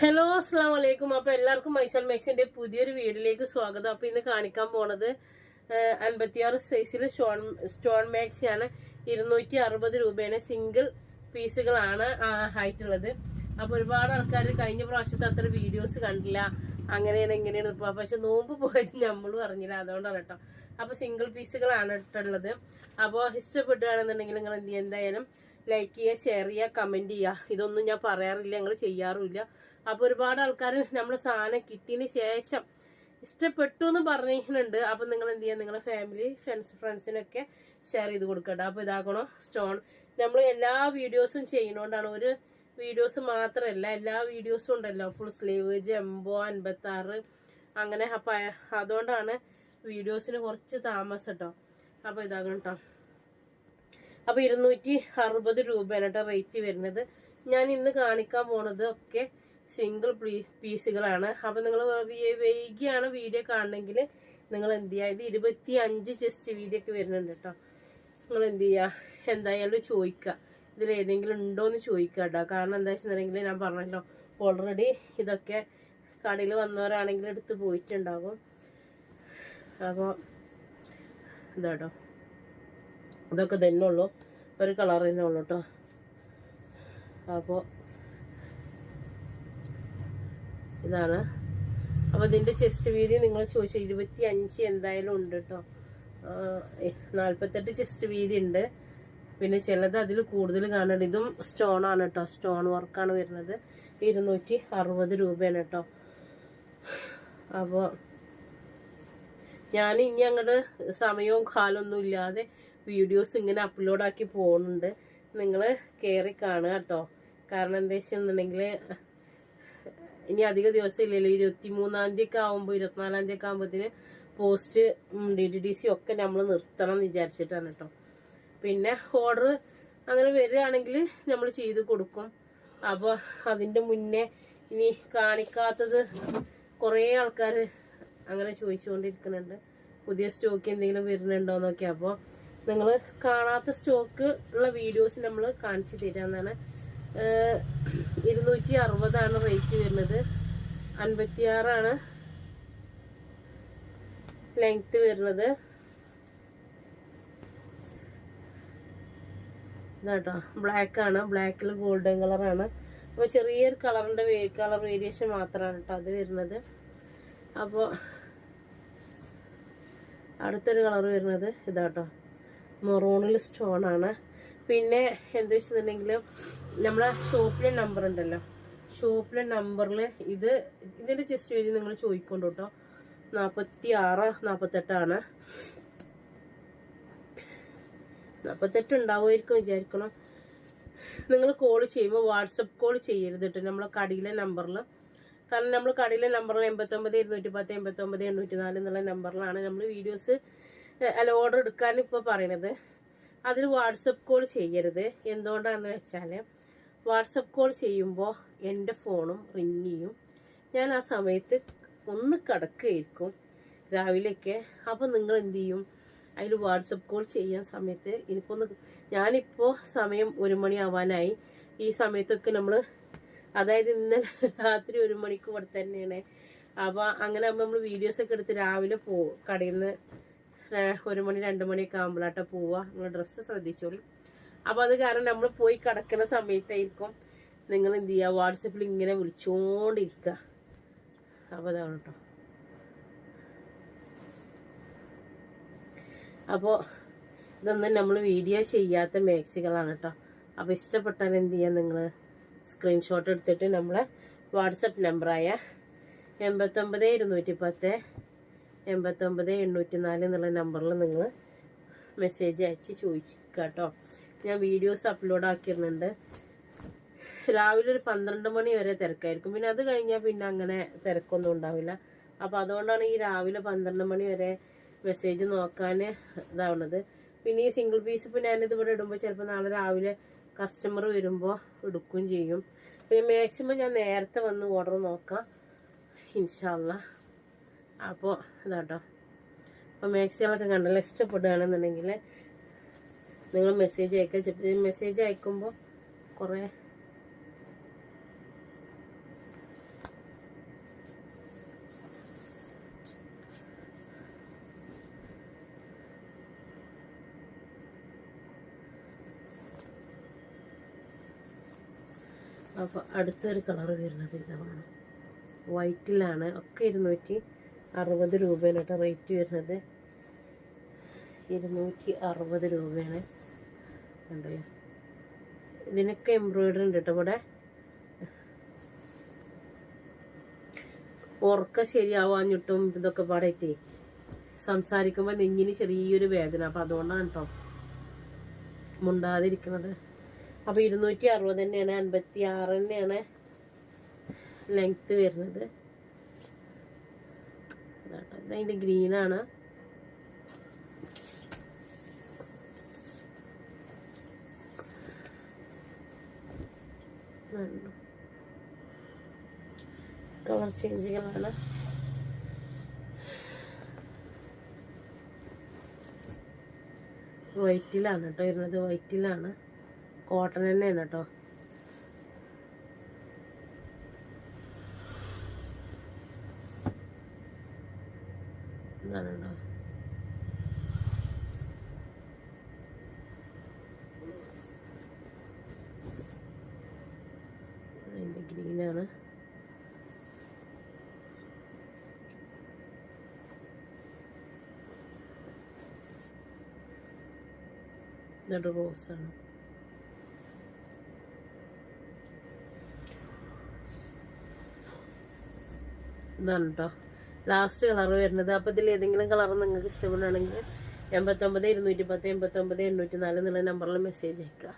Hello അസ്സാം വലൈക്കും അപ്പോൾ എല്ലാവർക്കും മൈസൽ മാക്സിന്റെ പുതിയൊരു വീഡിയോയിലേക്ക് സ്വാഗതം. അപ്പോൾ ഇന്ന് കാണിക്കാൻ പോണത് അൻപത്തിയാറ് സൈസിൽ സ്റ്റോൺ സ്റ്റോൺ മാക്സിയാണ്. ഇരുന്നൂറ്റി അറുപത് രൂപയാണ് സിംഗിൾ പീസുകളാണ് ആയിട്ടുള്ളത് അപ്പോൾ ഒരുപാട് ആൾക്കാർ കഴിഞ്ഞ പ്രാവശ്യത്തെ അത്ര വീഡിയോസ് കണ്ടില്ല. അങ്ങനെയാണ് ഇങ്ങനെയാണ്. ഇപ്പോൾ പക്ഷെ നോമ്പ് പോയത് നമ്മളും അറിഞ്ഞില്ല അതുകൊണ്ടാണ് കേട്ടോ. അപ്പോൾ സിംഗിൾ പീസുകളാണ് ഇട്ടുള്ളത്. അപ്പോൾ ഇഷ്ടപ്പെടുകയാണെന്നുണ്ടെങ്കിൽ നിങ്ങൾ എന്ത് എന്തായാലും ലൈക്ക് ചെയ്യുക ഷെയർ ചെയ്യുക കമന്റ് ചെയ്യുക. ഇതൊന്നും ഞാൻ പറയാറില്ല ഞങ്ങൾ ചെയ്യാറുമില്ല. അപ്പോൾ ഒരുപാട് ആൾക്കാർ നമ്മളെ സാധനം കിട്ടിയതിന് ശേഷം ഇഷ്ടപ്പെട്ടു എന്ന് പറഞ്ഞിട്ടുണ്ട്. അപ്പോൾ നിങ്ങൾ എന്ത് ചെയ്യുക? നിങ്ങളെ ഫാമിലി ഫ്രണ്ട്സ് ഫ്രണ്ട്സിനൊക്കെ ഷെയർ ചെയ്ത് കൊടുക്കട്ടെ. അപ്പോൾ ഇതാക്കണോ സ്റ്റോൺ നമ്മൾ എല്ലാ വീഡിയോസും ചെയ്യുന്നതുകൊണ്ടാണ് ഒരു വീഡിയോസ് മാത്രമല്ല എല്ലാ വീഡിയോസും ഉണ്ടല്ലോ. ഫുൾ സ്ലീവ് ജംബോ അൻപത്താറ് അങ്ങനെ. അപ്പം അതുകൊണ്ടാണ് വീഡിയോസിന് കുറച്ച് താമസം കേട്ടോ അപ്പോൾ ഇതാകണം കേട്ടോ അപ്പൊ ഇരുന്നൂറ്റി അറുപത് രൂപയാണ് കേട്ടോ റേറ്റ് വരുന്നത്. ഞാൻ ഇന്ന് കാണിക്കാൻ പോണത് ഒക്കെ സിംഗിൾ പീസുകളാണ്. അപ്പൊ നിങ്ങൾ വൈകിയാണ് വീഡിയോ കാണണമെങ്കിൽ നിങ്ങൾ എന്ത് ചെയ്യുക ഇത് ഇരുപത്തി അഞ്ച് ചെസ്റ്റ് വീതിയൊക്കെ വരുന്നുണ്ട് കേട്ടോ നിങ്ങൾ എന്ത് ചെയ്യുക എന്തായാലും ചോദിക്കുക ഇതിൽ ഏതെങ്കിലും ഉണ്ടോ എന്ന് ചോദിക്കുക കേട്ടോ കാരണം എന്താ വെച്ചിട്ടുണ്ടെങ്കിൽ ഞാൻ പറഞ്ഞല്ലോ ഓൾറെഡി ഇതൊക്കെ കടയിൽ വന്നവരാണെങ്കിൽ എടുത്ത് പോയിട്ടുണ്ടാകും. അപ്പോൾ ഇതാട്ടോ ഇതൊക്കെ തന്നെ ഉള്ളൂ. ഒരു കളർ തന്നെ ഉള്ളൂ കേട്ടോ അപ്പോൾ ഇതാണ്. അപ്പോൾ ഇതിന്റെ ചെസ്റ്റ് വീതി നിങ്ങൾ ചോദിച്ച ഇരുപത്തി അഞ്ച് എന്തായാലും ഉണ്ട് കേട്ടോ നാൽപ്പത്തെട്ട് ചെസ്റ്റ് വീതി ഉണ്ട്. പിന്നെ ചിലത് അതിൽ കൂടുതൽ കാണുന്നുണ്ട്. ഇതും സ്റ്റോൺ ആണ് കേട്ടോ സ്റ്റോൺ വർക്കാണ് വരുന്നത്. ഇരുന്നൂറ്റി അറുപത് രൂപയാണ് കേട്ടോ അപ്പോൾ ഞാൻ ഇനി അങ്ങോട്ട് സമയവും കാലമൊന്നും ഇല്ലാതെ വീഡിയോസ് ഇങ്ങനെ അപ്ലോഡ് ആക്കി പോകുന്നുണ്ട് നിങ്ങൾ കയറി കാണുക കേട്ടോ കാരണം എന്താ വെച്ചിട്ടുണ്ടെങ്കിൽ ഇനി അധിക ദിവസം ഇല്ലല്ലോ ഇരുപത്തി മൂന്നാം തീയതി ഒക്കെ ആകുമ്പോൾ ഇരുപത്തിനാലാം തീയതി ഒക്കെ ആകുമ്പോഴത്തേന് post D D D C ഒക്കെ നമ്മൾ നിർത്തണം എന്ന് വിചാരിച്ചിട്ടാണ് കേട്ടോ പിന്നെ ഓർഡർ അങ്ങനെ വരികയാണെങ്കിൽ നമ്മൾ ചെയ്ത് കൊടുക്കും. അപ്പോൾ അതിന്റെ മുന്നേ ഇനി കാണിക്കാത്തത് കുറേ ആൾക്കാർ അങ്ങനെ ചോദിച്ചുകൊണ്ടിരിക്കുന്നുണ്ട്. പുതിയ സ്റ്റോക്ക് എന്തെങ്കിലും വരുന്നുണ്ടോ എന്നൊക്കെ അപ്പോൾ നിങ്ങൾ കാണാത്ത സ്റ്റോക്ക് ഉള്ള വീഡിയോസ് നമ്മൾ കാണിച്ചു തരാമെന്നാണ് ഇരുന്നൂറ്റി അറുപതാണ് റേറ്റ് വരുന്നത്. അൻപത്തിയാറാണ് ലെങ്ത് വരുന്നത്. ഇതാട്ടോ ബ്ലാക്ക് ആണ്. ബ്ലാക്കിൽ ഗോൾഡൻ കളറാണ് അപ്പോൾ ചെറിയൊരു കളറിന്റെ കളർ വേരിയേഷൻ മാത്രമാണ് കേട്ടോ അത് വരുന്നത്. അപ്പോൾ അടുത്തൊരു കളർ വരുന്നത് ഇതാട്ടോ. മൊറൂണിൽ സ്റ്റോൺ ആണ്. പിന്നെ എന്താ വെച്ചിട്ടുണ്ടെങ്കിൽ നമ്മളെ ഷോപ്പിലെ നമ്പർ ഉണ്ടല്ലോ. ഷോപ്പിലെ നമ്പറിൽ ഇത് ഇതിന്റെ ചെസ്റ്റ് വേണ്ടി നിങ്ങൾ ചോദിക്കൊണ്ട് കേട്ടോ നാൽപ്പത്തി ആറ് നാൽപ്പത്തെട്ടാണ് നാൽപ്പത്തെട്ട് ഉണ്ടാവുമായിരിക്കും വിചാരിക്കണം. നിങ്ങൾ കോൾ ചെയ്യുമ്പോൾ വാട്സപ്പ് കോൾ ചെയ്യരുത് കേട്ടോ നമ്മളെ കടയിലെ നമ്പറിൽ കാരണം നമ്മൾ കടയിലെ നമ്പറിൽ എൺപത്തൊമ്പത് ഇരുന്നൂറ്റി പത്ത് എൺപത്തൊമ്പത് എണ്ണൂറ്റി നാല് എന്നുള്ള നമ്പറിലാണ് നമ്മൾ വീഡിയോസ് അല്ല ഓർഡർ എടുക്കാൻ ഇപ്പോൾ പറയണത്. അതിൽ വാട്സപ്പ് കോൾ ചെയ്യരുത്. എന്തുകൊണ്ടാണെന്ന് വെച്ചാൽ വാട്സപ്പ് കോൾ ചെയ്യുമ്പോൾ എന്റെ ഫോണും റിങ് ചെയ്യും. ഞാൻ ആ സമയത്ത് ഒന്ന് കിടക്കുകയായിരിക്കും രാവിലെയൊക്കെ. അപ്പോൾ നിങ്ങൾ എന്ത് ചെയ്യും? അതിൽ വാട്സപ്പ് കോൾ ചെയ്യാൻ സമയത്ത് ഒന്ന് ഞാനിപ്പോൾ സമയം ഒരു മണി ആവാനായി. ഈ സമയത്തൊക്കെ നമ്മൾ അതായത് ഇന്നലെ രാത്രി ഒരു മണിക്ക് ഇവിടെ തന്നെയാണ് അപ്പോൾ അങ്ങനെ ആകുമ്പോൾ നമ്മൾ വീഡിയോസൊക്കെ എടുത്ത് രാവിലെ പോ കടയിൽ നിന്ന് ഒരു മണി രണ്ട് മണിയൊക്കെ ആകുമ്പോഴാട്ടോ പോവുക. നിങ്ങൾ ഡ്രസ്സ് ശ്രദ്ധിച്ചോളൂ. അപ്പോൾ അത് കാരണം നമ്മൾ പോയി കിടക്കുന്ന സമയത്തായിരിക്കും നിങ്ങൾ എന്ത് ചെയ്യുക? വാട്സപ്പിൽ ഇങ്ങനെ വിളിച്ചുകൊണ്ടിരിക്കുക അപ്പോൾ അതാണ് കേട്ടോ അപ്പോൾ ഇതൊന്നും നമ്മൾ വീഡിയോ ചെയ്യാത്ത മാക്സികളാണ് കേട്ടോ അപ്പോൾ ഇഷ്ടപ്പെട്ടാൽ എന്ത് ചെയ്യുക നിങ്ങൾ സ്ക്രീൻഷോട്ട് എടുത്തിട്ട് നമ്മളെ വാട്സപ്പ് നമ്പറായ എൺപത്തൊമ്പത് ഇരുന്നൂറ്റി പത്ത് എൺപത്തൊമ്പത് എണ്ണൂറ്റി നാല് എന്നുള്ള നമ്പറിൽ നിങ്ങൾ മെസ്സേജ് അയച്ച് ചോദിക്കുക കേട്ടോ. ഞാൻ വീഡിയോസ് അപ്ലോഡ് ആക്കിയിരുന്നുണ്ട് രാവിലെ ഒരു പന്ത്രണ്ട് മണി വരെ തിരക്കായിരിക്കും. പിന്നെ അത് കഴിഞ്ഞാൽ പിന്നെ അങ്ങനെ തിരക്കൊന്നും ഉണ്ടാവില്ല. അപ്പോൾ അതുകൊണ്ടാണ് ഈ രാവിലെ പന്ത്രണ്ട് മണി വരെ മെസ്സേജ് നോക്കാൻ ഇതാവുന്നത് പിന്നെ ഈ സിംഗിൾ പീസ് ഇപ്പോൾ ഞാനിത് ഇവിടെ ഇടുമ്പോൾ ചിലപ്പോൾ നാളെ രാവിലെ കസ്റ്റമർ വരുമ്പോൾ എടുക്കുകയും ചെയ്യും. പിന്നെ മാക്സിമം ഞാൻ നേരത്തെ വന്ന് ഓർഡർ നോക്കാം. ഇൻഷാല്ല അപ്പോൾ ഇതാട്ടോ. അപ്പോൾ മാക്സികളൊക്കെ കണ്ടല്ലോ ഇഷ്ടപ്പെടുകയാണെന്നുണ്ടെങ്കിൽ നിങ്ങൾ മെസ്സേജ് അയക്കുക. മെസ്സേജ് അയക്കുമ്പോൾ കുറേ അപ്പോൾ അടുത്തൊരു കളർ വരുന്നത് ഇതാണ് വൈറ്റിലാണ്. ഒക്കെ ഇരുന്നൂറ്റി അറുപത് രൂപയാണ് കേട്ടോ റേറ്റ് വരുന്നത്. ഇരുന്നൂറ്റി അറുപത് രൂപയാണ്. കണ്ടോ? ഇതിനൊക്കെ എംബ്രോയിഡറി ഉണ്ട് കേട്ടോ ഇവിടെ? ഉറക്കം ശരിയാവാഞ്ഞിട്ടും ഇതൊക്കെ പാടായിട്ടേ സംസാരിക്കുമ്പോൾ നെഞ്ഞിന് ചെറിയൊരു വേദന. അപ്പം അതുകൊണ്ടാണ് കേട്ടോ മുണ്ടാതിരിക്കുന്നത് അപ്പോൾ ഇരുന്നൂറ്റി അറുപത് തന്നെയാണ് അൻപത്തി ആറ് തന്നെയാണ് ലെങ്ത്ത് വരുന്നത്. ഇതാട്ടോ. ഇതതിന്റെ ഗ്രീനാണ് കളർ ചേഞ്ചുകളാണ് വൈറ്റിലാണ് കേട്ടോ വരുന്നത്. വൈറ്റിലാണ് കോട്ടൺ തന്നെയാണ് കേട്ടോ ഇതാണ് കേട്ടോ അതിന്റെ ഗ്രീനാണ് ഇതൊരു റോസാണ് ഇതാണ് കേട്ടോ ലാസ്റ്റ് കളർ വരുന്നത്. അപ്പോൾ ഇതിൽ ഏതെങ്കിലും കളർ നിങ്ങൾക്ക് ഇഷ്ടപ്പെടുകയാണെങ്കിൽ എൺപത്തൊമ്പത് ഇരുന്നൂറ്റി പത്ത് എൺപത്തൊമ്പത് എണ്ണൂറ്റി നാല് എന്നുള്ള നമ്പറിൽ മെസ്സേജ് അയക്കുക